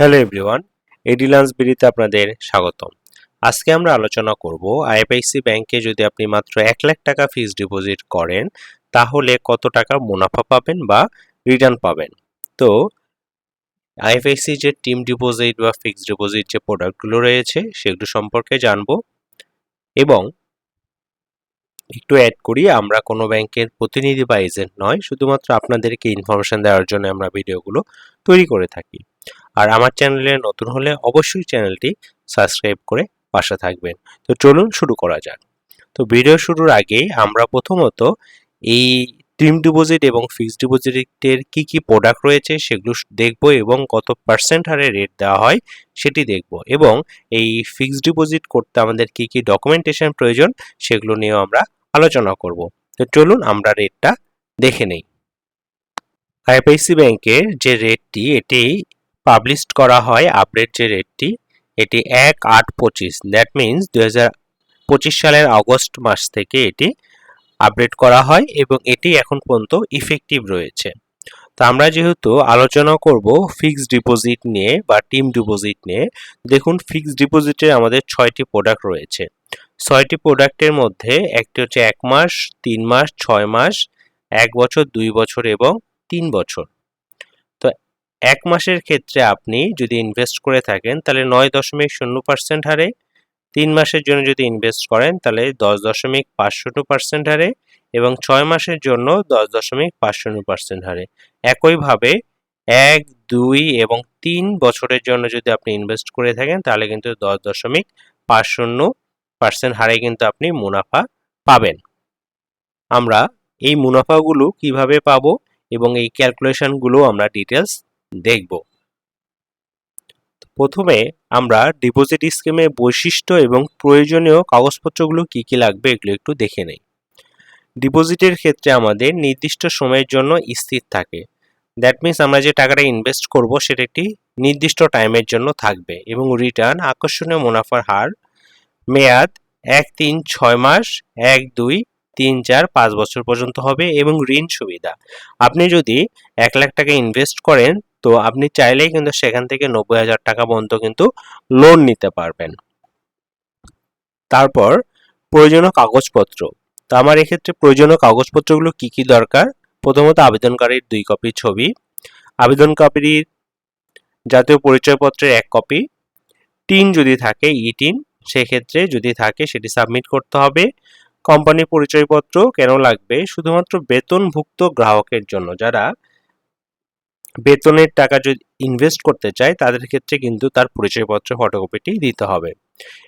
Hello everyone এডিলান্স বিডিতে আপনাদের স্বাগতম। আজকে আমরা আলোচনা করব আইএফআইসি ব্যাংকে যদি আপনি মাত্র এক লাখ টাকা ফিক্সড ডিপোজিট করেন, তাহলে কত টাকা মুনাফা পাবেন বা রিটার্ন পাবেন? তো, আইএফআইসি যে টিম ডিপোজিট বা ফিক্সড ডিপোজিট যে প্রোডাক্টগুলো রয়েছে, সেগুলো সম্পর্কে জানব। এবং একটু অ্যাড করি, আমরা কোনো ব্যাংকের প্রতিনিধি বা এজেন্ট নয়, শুধুমাত্র আপনাদেরকে ইনফরমেশন দেওয়ার জন্য আমরা ভিডিওগুলো তৈরি করে থাকি। আর আমার চ্যানেলে নতুন হলে অবশ্যই চ্যানেলটি সাবস্ক্রাইব করে পাশে থাকবেন। তো চলুন শুরু করা যাক। তো ভিডিও শুরুর আগে আমরা প্রথমত এই টিম ডিপোজিট এবং ফিক্সড ডিপোজিটের কি কি প্রোডাক্ট রয়েছে সেগুলো দেখব এবং কত পার্সেন্ট হারে রেট দেওয়া হয় সেটি দেখব এবং এই ফিক্সড ডিপোজিট করতে আমাদের কি কি ডকুমেন্টেশন প্রয়োজন সেগুলো নিয়েও আমরা আলোচনা করব। তো চলুন আমরা রেটটা দেখে নেই। আইপিআইসি ব্যাংকের যে রেটটি এটি পাবলিশ করা হয় আপডেট যে রেটটি এটি এক আট পঁচিশ। দ্যাট মিন্স দু পঁচিশ সালের আগস্ট মাস থেকে এটি আপডেট করা হয় এবং এটি এখন পর্যন্ত ইফেক্টিভ রয়েছে। তো আমরা যেহেতু আলোচনা করব ফিক্সড ডিপোজিট নিয়ে বা টিম ডিপোজিট নিয়ে, দেখুন ফিক্সড ডিপোজিটে আমাদের ছয়টি প্রোডাক্ট রয়েছে। ছয়টি প্রোডাক্টের মধ্যে একটি হচ্ছে এক মাস, তিন মাস, ছয় মাস, এক বছর, দুই বছর এবং তিন বছর। এক মাসের ক্ষেত্রে আপনি যদি ইনভেস্ট করে থাকেন, তাহলে নয় দশমিক শূন্য পার্সেন্ট হারে, তিন মাসের জন্য যদি ইনভেস্ট করেন, তাহলে দশ দশমিক পাঁচ শূন্য পার্সেন্ট হারে এবং ছয় মাসের জন্য দশ দশমিক পাঁচ শূন্য পার্সেন্ট হারে। একইভাবে এক, দুই এবং তিন বছরের জন্য যদি আপনি ইনভেস্ট করে থাকেন, তাহলে কিন্তু দশ দশমিক পাঁচ শূন্য পার্সেন্ট হারে কিন্তু আপনি মুনাফা পাবেন। আমরা এই মুনাফাগুলো কীভাবে পাবো এবং এই ক্যালকুলেশনগুলো আমরা ডিটেলস দেখব। প্রথমে আমরা ডিপোজিট স্কিমের বৈশিষ্ট্য এবং প্রয়োজনীয় কাগজপত্রগুলো কি কি লাগবে এগুলো একটু দেখে নেই। ডিপোজিটের ক্ষেত্রে আমাদের নির্দিষ্ট সময়ের জন্য স্থির থাকে। দ্যাট মিন্স আমরা যে টাকাটা ইনভেস্ট করব সেটা একটি নির্দিষ্ট টাইমের জন্য থাকবে এবং রিটার্ন আকর্ষণীয় মুনাফার হার মেয়াদ এক, তিন, ছয় মাস, এক, দুই তিন, চার, পাঁচ বছর পর্যন্ত হবে এবং ঋণ সুবিধা। আপনি যদি এক লাখ টাকা ইনভেস্ট করেন, তো আপনি চাইলেই কিন্তু সেখান থেকে নব্বই হাজার টাকা পর্যন্ত কিন্তু লোন নিতে পারবেন। তারপর প্রয়োজনীয় কাগজপত্র। তো আমার এক্ষেত্রে প্রয়োজনীয় কাগজপত্রগুলো কি কি দরকার? প্রথমত আবেদনকারীর দুই কপি ছবি। আবেদনকারীর জাতীয় পরিচয়পত্রের এক কপি টিন যদি থাকে ই টিন সেক্ষেত্রে যদি থাকে, সেটি সাবমিট করতে হবে। কোম্পানি পরিচয়পত্র কেন লাগবে? শুধুমাত্র বেতনভুক্ত গ্রাহকের জন্য। যারা বেতনের টাকা যদি ইনভেস্ট করতে চায়, তাদের ক্ষেত্রে কিন্তু তার পরিচয়পত্র ফটোকপিটি দিতে হবে।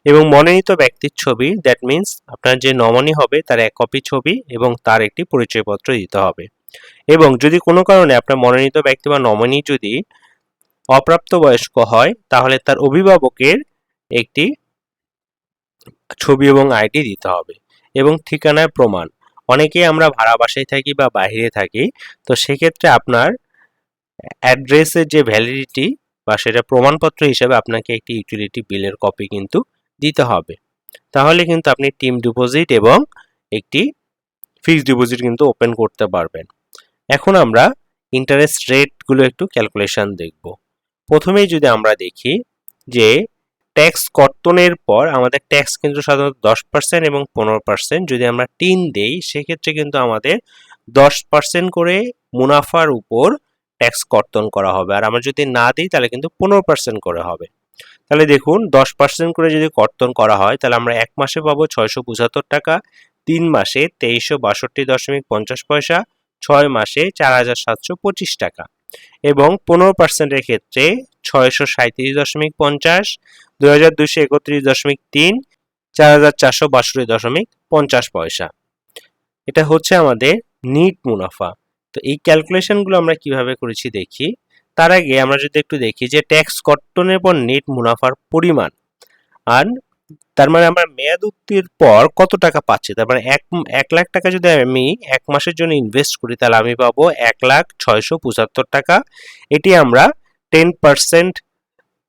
এবং মনোনীত ব্যক্তির ছবি দ্যাট মিন্স আপনার যে নমনি হবে, তার এক কপি ছবি এবং তার একটি পরিচয়পত্র দিতে হবে। এবং যদি কোনো কারণে আপনার মনোনীত ব্যক্তি বা নমনি যদি অপ্রাপ্তবয়স্ক হয়, তাহলে তার অভিভাবকের একটি ছবি এবং আইডি দিতে হবে। এবং ঠিকানার প্রমাণ। অনেকেই আমরা ভাড়া বাসায় থাকি বা বাইরে থাকি, তো সেক্ষেত্রে আপনার অ্যাড্রেসের যে ভ্যালিডিটি বা সেটা প্রমাণপত্র হিসেবে আপনাকে একটি ইউটিলিটি বিলের কপি কিন্তু দিতে হবে। তাহলে কিন্তু আপনি টিম ডিপোজিট এবং একটি ফিক্সড ডিপোজিট কিন্তু ওপেন করতে পারবেন। এখন আমরা ইন্টারেস্ট রেটগুলো একটু ক্যালকুলেশন দেখব। প্রথমেই যদি আমরা দেখি যে ট্যাক্স কর্তনের পর আমাদের ট্যাক্স কিন্তু সাধারণত দশ পার্সেন্ট এবং পনেরো পার্সেন্ট যদি আমরা টিন দেই, সেক্ষেত্রে কিন্তু আমাদের দশ পার্সেন্ট করে মুনাফার উপর ট্যাক্স কর্তন করা হবে। আর আমরা যদি না দিই, তাহলে কিন্তু পনেরো পার্সেন্ট করে হবে। তাহলে দেখুন, দশ পার্সেন্ট করে যদি কর্তন করা হয়, তাহলে আমরা এক মাসে পাবো ছয়শো পঁচাত্তর টাকা, তিন মাসে তেইশশো বাষট্টি দশমিক পঞ্চাশ পয়সা, ছয় মাসে চার হাজার সাতশো পঁচিশ টাকা। এবং পনেরো পার্সেন্টের ক্ষেত্রে ছয়শো সাঁত্রিশ দশমিক পঞ্চাশ, দুই হাজার দুইশো একত্রিশ দশমিক তিন, চার হাজার চারশো বাষট্টি দশমিক পঞ্চাশ পয়সা। এটা হচ্ছে আমাদের নিট মুনাফা। তো এই ক্যালকুলেশনগুলো আমরা কীভাবে করেছি দেখি। তার আগে আমরা যদি একটু দেখি যে ট্যাক্স কর্তনের পর নেট মুনাফার পরিমাণ। আর তার মানে আমরা মেয়াদ উত্তির পর কত টাকা পাচ্ছি? তার মানে এক এক লাখ টাকা যদি আমি এক মাসের জন্য ইনভেস্ট করি, তাহলে আমি পাবো এক লাখ ছয়শো পঁচাত্তর টাকা। এটি আমরা টেন পার্সেন্ট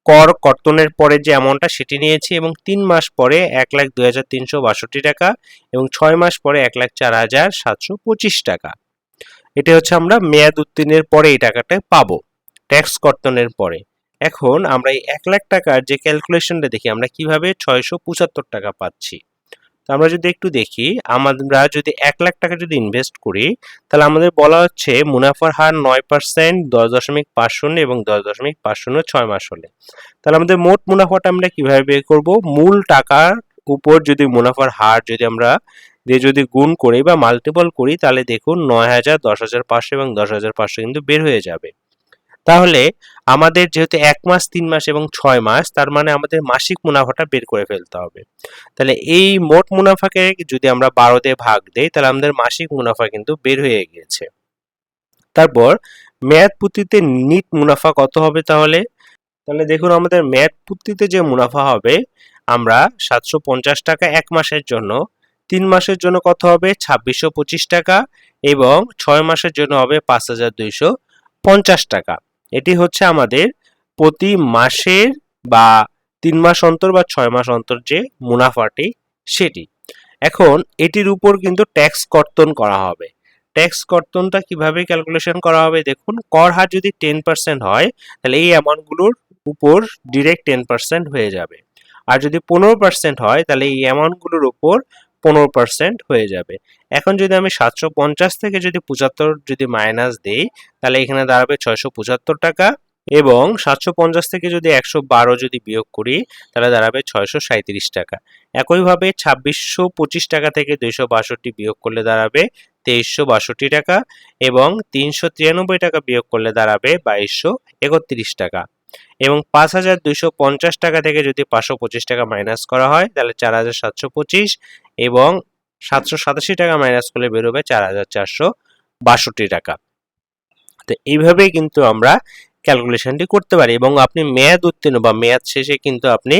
কর কর্তনের পরে যে অ্যামাউন্টটা সেটি নিয়েছি এবং তিন মাস পরে এক লাখ দুই হাজার তিনশো বাষট্টি টাকা এবং ছয় মাস পরে এক লাখ চার হাজার সাতশো পঁচিশ টাকা। এটা হচ্ছে আমরা মেয়াদ উত্তীর্ণের পরে এই টাকাটা পাবো ট্যাক্স কর্তনের পরে। এখন আমরা এই এক লাখ টাকার যে ক্যালকুলেশনটা দেখি, আমরা কীভাবে ছয়শো পঁচাত্তর টাকা পাচ্ছি? তো আমরা যদি একটু দেখি, আমরা যদি এক লাখ টাকা যদি ইনভেস্ট করি, তাহলে আমাদের বলা হচ্ছে মুনাফার হার নয় পার্সেন্ট দশ দশমিক পাঁচ শূন্য এবং দশ দশমিক পাঁচ শূন্য ছয় মাস হলে। তাহলে আমাদের মোট মুনাফাটা আমরা কীভাবে বের করব? মূল টাকার উপর যদি মুনাফার হার যদি আমরা দিয়ে যদি গুণ করি বা মাল্টিপল করি, তাহলে দেখুন নয় হাজার, দশ হাজার পাঁচশো এবং দশ হাজার পাঁচশো কিন্তু বের হয়ে যাবে। তাহলে আমাদের যেহেতু এক মাস, তিন মাস এবং ছয় মাস, তার মানে আমাদের মাসিক মুনাফাটা বের করে ফেলতে হবে। তাহলে এই মোট মুনাফাকে যদি আমরা বারো দিয়ে ভাগ দেই, তাহলে আমাদের মাসিক মুনাফা কিন্তু বের হয়ে গিয়েছে। তারপর মেয়াদ পুঁতিতে নিট মুনাফা কত হবে তাহলে? তাহলে দেখুন আমাদের মেয়াদ পুঁতিতে যে মুনাফা হবে, আমরা সাতশো পঞ্চাশ টাকা এক মাসের জন্য, তিন মাসের জন্য কত হবে? ছাব্বিশশো পঁচিশ টাকা এবং ছয় মাসের জন্য হবে পাঁচ হাজার দুইশো পঞ্চাশ টাকা। এটি হচ্ছে আমাদের প্রতি মাসের বা তিন মাস অন্তর বা ছয় মাস অন্তর যে মুনাফাটি সেটি। এখন এটির উপর কিন্তু ট্যাক্স কর্তন করা হবে। ট্যাক্স কর্তনটা কীভাবে ক্যালকুলেশন করা হবে দেখুন, কর হার যদি টেন পার্সেন্ট হয়, তাহলে এই অ্যামাউন্টগুলোর উপর ডিরেক্ট টেন পার্সেন্ট হয়ে যাবে। আর যদি পনেরো পার্সেন্ট হয়, তাহলে এই অ্যামাউন্টগুলোর উপর পনেরো পার্সেন্ট হয়ে যাবে। এখন যদি আমি সাতশো পঞ্চাশ থেকে যদি পঁচাত্তর যদি মাইনাস দিই, তাহলে এখানে দাঁড়াবে ছয়শো পঁচাত্তর টাকা এবং সাতশো পঞ্চাশ থেকে যদি একশো বারো যদি বিয়োগ করি, তাহলে দাঁড়াবে ছয়শো সাঁত্রিশ টাকা। একইভাবে ছাব্বিশশো পঁচিশ টাকা থেকে দুইশো বাষট্টি বিয়োগ করলে দাঁড়াবে তেইশশো বাষট্টি টাকা এবং তিনশো তিরানব্বই টাকা বিয়োগ করলে দাঁড়াবে বাইশশো একত্রিশ টাকা। এবং পাঁচ হাজার দুইশো পঞ্চাশ টাকা থেকে যদি পাঁচশো পঁচিশ টাকা মাইনাস করা হয়, তাহলে চার হাজার সাতশো পঁচিশ এবং সাতশো সাতাশি টাকা মাইনাস করলে বেরোবে চার হাজার চারশো বাষট্টি টাকা। তো এইভাবেই কিন্তু আমরা ক্যালকুলেশনটি করতে পারি এবং আপনি মেয়াদ উত্তীর্ণ বা মেয়াদ শেষে কিন্তু আপনি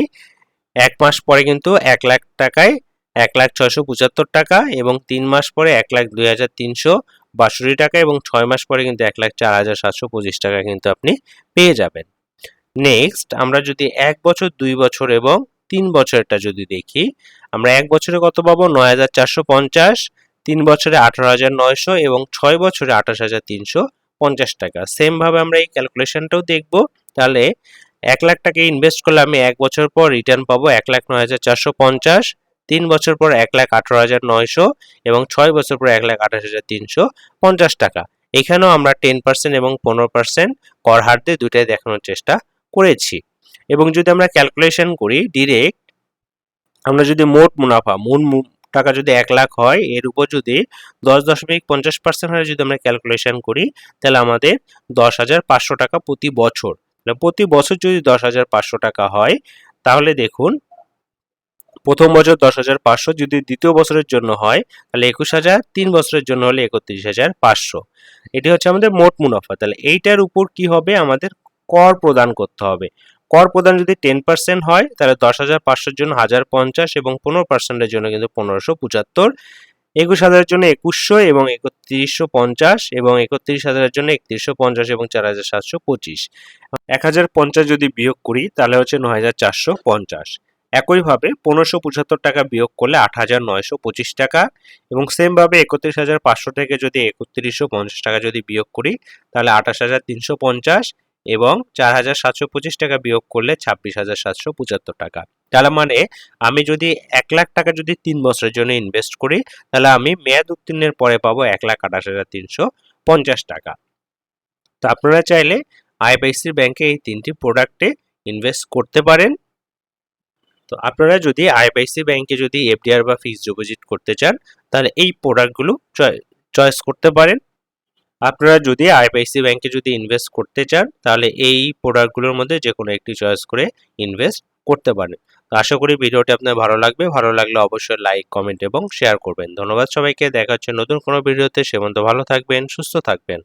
এক মাস পরে কিন্তু এক লাখ টাকায় এক লাখ ছয়শো পঁচাত্তর টাকা এবং তিন মাস পরে এক লাখ দুই হাজার তিনশো বাষট্টি টাকা এবং ছয় মাস পরে কিন্তু এক লাখ চার হাজার সাতশো পঁচিশ টাকা কিন্তু আপনি পেয়ে যাবেন। নেক্সট আমরা যদি এক বছর, দুই বছর এবং তিন বছরটা যদি দেখি আমরা এক বছরে কত পাবো? নয় হাজার চারশো পঞ্চাশ, তিন বছরে আঠারো হাজার নয়শো এবং ছয় বছরে আঠাশ হাজার তিনশো পঞ্চাশ টাকা। সেমভাবে আমরা এই ক্যালকুলেশনটাও দেখব। তাহলে এক লাখ টাকা ইনভেস্ট করলে আমি এক বছর পর রিটার্ন পাবো এক লাখ নয় হাজার চারশো পঞ্চাশ, তিন বছর পর এক লাখ আঠারো হাজার নয়শো এবং ছয় বছর পর এক লাখ আঠাশ হাজার তিনশো পঞ্চাশ টাকা। এখানেও আমরা টেন পার্সেন্ট এবং পনেরো পার্সেন্ট কর হার দিয়ে দুটাই দেখানোর চেষ্টা করেছি। এবং যদি আমরা ক্যালকুলেশন করি ডিরেক্ট আমরা যদি মোট মুনাফা, মূল টাকা যদি এক লাখ হয়, এর উপর যদি দশ দশমিক পঞ্চাশ পার্সেন্ট হারে যদি আমরা ক্যালকুলেশন করি, তাহলে আমাদের দশ হাজার পাঁচশো টাকা প্রতি বছর। প্রতি বছর যদি দশ হাজার পাঁচশো টাকা হয়, তাহলে দেখুন, প্রথম বছর দশ হাজার পাঁচশো, যদি দ্বিতীয় বছরের জন্য হয়, তাহলে একুশ হাজার, তিন বছরের জন্য হলে একত্রিশ হাজার পাঁচশো। এটি হচ্ছে আমাদের মোট মুনাফা। তাহলে এইটার উপর কি হবে? আমাদের কর প্রদান করতে হবে। কর প্রদান যদি টেন পার্সেন্ট হয়, তাহলে দশ হাজার পাঁচশোর জন্য হাজার পঞ্চাশ এবং পনেরো পার্সেন্টের জন্য কিন্তু পনেরোশো পঁচাত্তর। একুশ হাজারের জন্য একুশশো এবং একত্রিশশো পঞ্চাশ এবং একত্রিশ হাজারের জন্য একত্রিশশো পঞ্চাশ এবং চার হাজার সাতশো পঁচিশ। এক হাজার পঞ্চাশ যদি বিয়োগ করি, তাহলে হচ্ছে ন হাজার চারশো পঞ্চাশ। একইভাবে পনেরোশো পঁচাত্তর টাকা বিয়োগ করলে আট হাজার নয়শো পঁচিশ টাকা এবং সেমভাবে একত্রিশ হাজার পাঁচশো থেকে যদি একত্রিশশো পঞ্চাশ টাকা যদি বিয়োগ করি, তাহলে আঠাশ হাজার তিনশো পঞ্চাশ এবং চার হাজার সাতশো পঁচিশ টাকা বিয়োগ করলে ছাব্বিশ হাজার সাতশো পঁচাত্তর টাকা। তাহলে মানে আমি যদি এক লাখ টাকা যদি তিন বছরের জন্য ইনভেস্ট করি, তাহলে আমি মেয়াদ উত্তীর্ণের পরে পাবো এক লাখ আঠাশ হাজার তিনশো পঞ্চাশ টাকা। তো আপনারা চাইলে আইবিআইসি ব্যাংকে এই তিনটি প্রোডাক্টে ইনভেস্ট করতে পারেন। তো আপনারা যদি আইবিআইসি ব্যাংকে যদি এফডিআর বা ফিক্সড ডিপোজিট করতে চান, তাহলে এই প্রোডাক্টগুলো চয়েস করতে পারেন। আপনারা যদি আইপিআইসি ব্যাংকে যদি ইনভেস্ট করতে চান, তাহলে এই প্রোডাক্টগুলোর মধ্যে যে কোনো একটি চয়েস করে ইনভেস্ট করতে পারেন। তো আশা করি ভিডিওটি আপনার ভালো লাগবে। ভালো লাগলে অবশ্যই লাইক কমেন্ট এবং শেয়ার করবেন। ধন্যবাদ সবাইকে। দেখা হচ্ছে নতুন কোনো ভিডিওতে। সেমন্ত ভালো থাকবেন, সুস্থ থাকবেন।